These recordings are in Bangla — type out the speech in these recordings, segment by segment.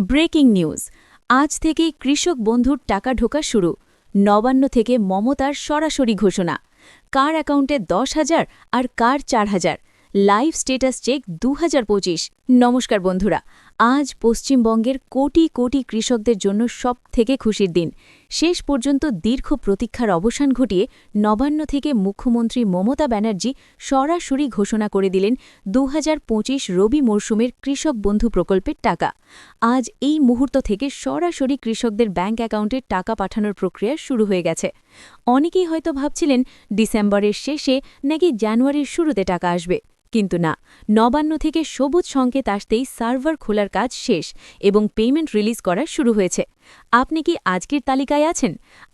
Breaking news. আজ থেকেই কৃষক বন্ধুর টাকা ঢোকা শুরু। নবান্ন থেকে মমতার সরাসরি ঘোষণা। কার অ্যাকাউন্টে দশ হাজার আর কার চার হাজার? লাইভ স্টেটাস চেক দু হাজার পঁচিশ। নমস্কার বন্ধুরা, আজ পশ্চিমবঙ্গের কোটি কোটি কৃষকদের জন্য সব থেকে খুশির দিন। শেষ পর্যন্ত দীর্ঘ প্রতীক্ষার অবসান ঘটিয়ে নবান্ন থেকে মুখ্যমন্ত্রী মমতা ব্যানার্জি সরাসরি ঘোষণা করে দিলেন দু হাজার পঁচিশ রবি মরশুমের কৃষক বন্ধু প্রকল্পের টাকা। আজ এই মুহূর্ত থেকে সরাসরি কৃষকদের ব্যাঙ্ক অ্যাকাউন্টে টাকা পাঠানোর প্রক্রিয়া শুরু হয়ে গেছে। অনেকেই হয়তো ভাবছিলেন ডিসেম্বরের শেষে নাকি জানুয়ারির শুরুতে টাকা আসবে। কিন্তু না, নবান্ন থেকে সবুজ সংকেত আসতেই সার্ভার খোলার কাজ শেষ এবং পেমেন্ট রিলিজ করা শুরু হয়েছে। আপনি কি আজকের তালিকায় আছেন?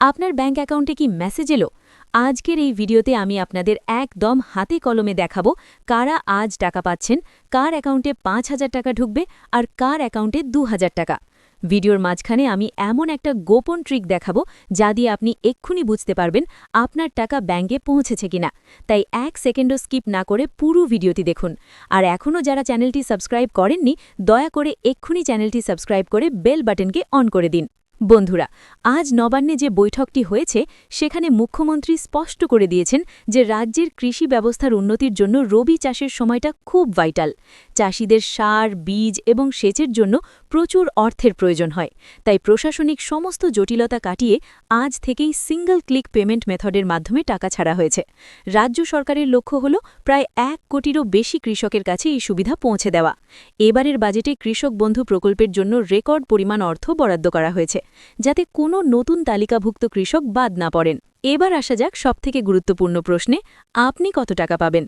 আপনার ব্যাঙ্ক অ্যাকাউন্টে কি মেসেজ এলো? আজকের এই ভিডিওতে আমি আপনাদের একদম হাতে কলমে দেখাবো কারা আজ টাকা পাচ্ছেন, কার অ্যাকাউন্টে পাঁচ হাজার টাকা ঢুকবে আর কার অ্যাকাউন্টে দু হাজার টাকা। ভিডিওর মাঝখানে আমি এমন একটা গোপন ট্রিক দেখাবো যা দিয়ে আপনি এক্ষুনি বুঝতে পারবেন আপনার টাকা ব্যাঙ্কে পৌঁছেছে কিনা। তাই এক সেকেন্ডও স্কিপ না করে পুরো ভিডিওটি দেখুন। আর এখনও যারা চ্যানেলটি সাবস্ক্রাইব করেননি, দয়া করে এক্ষুনি চ্যানেলটি সাবস্ক্রাইব করে বেল বাটনকে অন করে দিন। বন্ধুরা, আজ নবান্নে যে বৈঠকটি হয়েছে, সেখানে মুখ্যমন্ত্রী স্পষ্ট করে দিয়েছেন যে রাজ্যের কৃষি ব্যবস্থার উন্নতির জন্য রবি চাষের সময়টা খুব ভাইটাল। চাষিদের সার, বীজ এবং সেচের জন্য প্রচুর অর্থের প্রয়োজন হয়, তাই প্রশাসনিক সমস্ত জটিলতা কাটিয়ে আজ থেকেই সিঙ্গল ক্লিক পেমেন্ট মেথডের মাধ্যমে টাকা ছাড়া হয়েছে। রাজ্য সরকারের লক্ষ্য হল প্রায় এক কোটিরও বেশি কৃষকের কাছে এই সুবিধা পৌঁছে দেওয়া। এবারের বাজেটে কৃষক বন্ধু প্রকল্পের জন্য রেকর্ড পরিমাণ অর্থ বরাদ্দ করা হয়েছে, যাতে কোনো নতুন তালিকাভুক্ত কৃষক বাদ না পড়েন। এবার আসা যাক সবথেকে গুরুত্বপূর্ণ প্রশ্নে, আপনি কত টাকা পাবেন?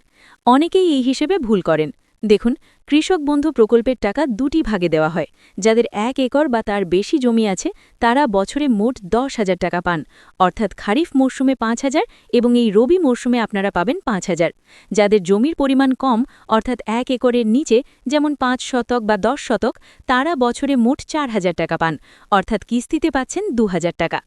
অনেকেই এই হিসেবে ভুল করেন। দেখুন কৃষক বন্ধু প্রকল্পের টাকা দুটি ভাগে দেওয়া হয়। যাদের এক একর বা তার বেশি জমি আছে, তারা বছরে মোট দশ হাজার টাকা পান। অর্থাৎ খারিফ মরশুমে পাঁচ হাজার এবং এই রবি মরশুমে আপনারা পাবেন পাঁচ হাজার। যাদের জমির পরিমাণ কম, অর্থাৎ এক একরের নিচে, যেমন পাঁচ শতক বা দশ শতক, তারা বছরে মোট চার হাজার টাকা পান। অর্থাৎ কিস্তিতে পাচ্ছেন দু হাজার টাকা।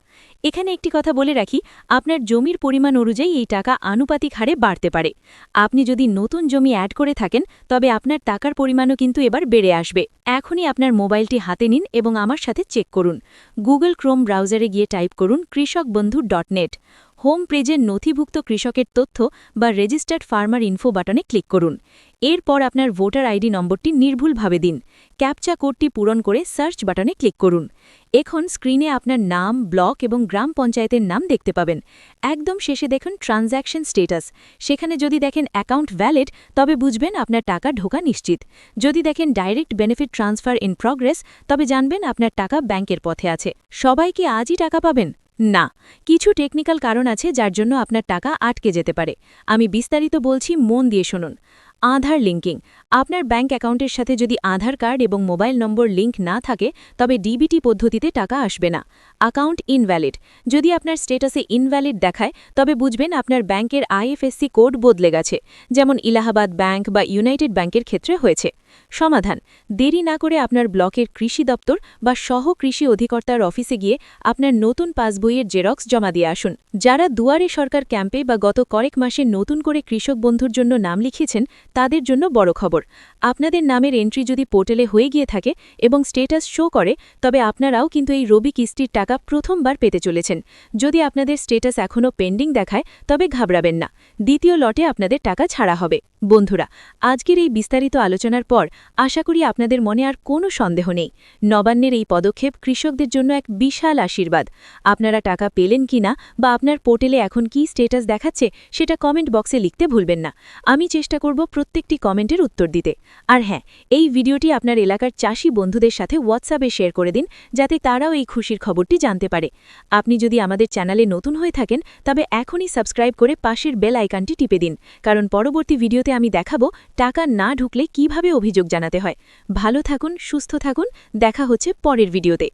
এখানে একটি কথা বলে রাখি, আপনার জমির পরিমাণ অনুযায়ী এই টাকা আনুপাতিক হারে বাড়তে পারে। আপনি যদি নতুন জমি অ্যাড করে থাকেন, তবে আপনার টাকার পরিমাণও কিন্তু এবার বেড়ে আসবে। এখনই আপনার মোবাইলটি হাতে নিন এবং আমার সাথে চেক করুন। গুগল ক্রোম ব্রাউজারে গিয়ে টাইপ করুন কৃষক বন্ধু ডট নেট। হোম পেজের নথিভুক্ত কৃষকের তথ্য বা রেজিস্টার্ড ফার্মার ইনফো বাটনে ক্লিক করুন। এরপর আপনার ভোটার আইডি নম্বরটি নির্ভুলভাবে দিন। ক্যাপচা কোডটি পূরণ করে সার্চ বাটনে ক্লিক করুন। এখন স্ক্রিনে আপনার নাম, ব্লক এবং গ্রাম পঞ্চায়েতের নাম দেখতে পাবেন। একদম শেষে দেখুন ট্রানজ্যাকশন স্টেটাস। সেখানে যদি দেখেন অ্যাকাউন্ট ভ্যালিড, তবে বুঝবেন আপনার টাকা ঢোকা নিশ্চিত। যদি দেখেন direct benefit transfer in progress, তবে জানবেন আপনার টাকা ব্যাংকের পথে আছে। সবাই কি আজই টাকা পাবেন? না। কিছু টেকনিক্যাল কারণ আছে যার জন্য আপনার টাকা আটকে যেতে পারে। আমি বিস্তারিত বলছি মন দিয়ে শুনুন। আধার লিঙ্কিং। আপনার ব্যাঙ্ক অ্যাকাউন্টের সাথে যদি আধার কার্ড এবং মোবাইল নম্বর লিঙ্ক না থাকে, তবে ডিবিটি পদ্ধতিতে টাকা আসবে না। Account invalid. যদি আপনার স্টেটাসে ইনভ্যালিড দেখায়, তবে বুঝবেন আপনার ব্যাংকের আইএফএসসি কোড বদলে গেছে, যেমন ইলাহাবাদ ব্যাংক বা ইউনাইটেড ব্যাংকের ক্ষেত্রে হয়েছে। সমাধান, দেরি না করে আপনার ব্লকের কৃষি দপ্তর বা সহ কৃষি অধিকর্তার অফিসে গিয়ে আপনার নতুন পাসবইয়ের জেরক্স জমা দিয়ে আসুন। যারা দুয়ারে সরকার ক্যাম্পে বা গত কয়েক মাসে নতুন করে কৃষক বন্ধুর জন্য নাম লিখিয়েছেন তাদের জন্য বড় খবর। আপনাদের নামের এন্ট্রি যদি পোর্টালে হয়ে গিয়ে থাকে এবং স্টেটাস শো করে, তবে আপনারাও কিন্তু এই রবি কিস্তির টাকা প্রথমবার পেতে চলেছেন। যদি আপনাদের স্টেটাস এখনও পেন্ডিং দেখায়, তবে ঘাবড়াবেন না। দ্বিতীয় লটে আপনাদের টাকা ছাড়া হবে। বন্ধুরা, আজকের এই বিস্তারিত আলোচনার পর আশা করি আপনাদের মনে আর কোনো সন্দেহ নেই। নবান্নের এই পদক্ষেপ কৃষকদের জন্য এক বিশাল আশীর্বাদ। আপনারা টাকা পেলেন কি না বা আপনার পোর্টেলে এখন কি স্টেটাস দেখাচ্ছে সেটা কমেন্ট বক্সে লিখতে ভুলবেন না। আমি চেষ্টা করব প্রত্যেকটি কমেন্টের উত্তর দিতে। আর হ্যাঁ এই ভিডিওটি আপনার এলাকার চাষি বন্ধুদের সাথে হোয়াটসঅ্যাপে শেয়ার করে দিন, যাতে তারাও এই খুশির খবরটি জানতে পারে। আপনি যদি আমাদের চ্যানেলে নতুন হয়ে থাকেন, তবে এখনই সাবস্ক্রাইব করে পাশের বেল আইকনটি টিপে দিন। কারণ পরবর্তী ভিডিওতে আমি দেখাবো টাকা না ঢুকলে কীভাবে অভিযোগ জানাতে হয়। ভালো থাকুন, সুস্থ থাকুন। দেখা হচ্ছে পরের ভিডিওতে।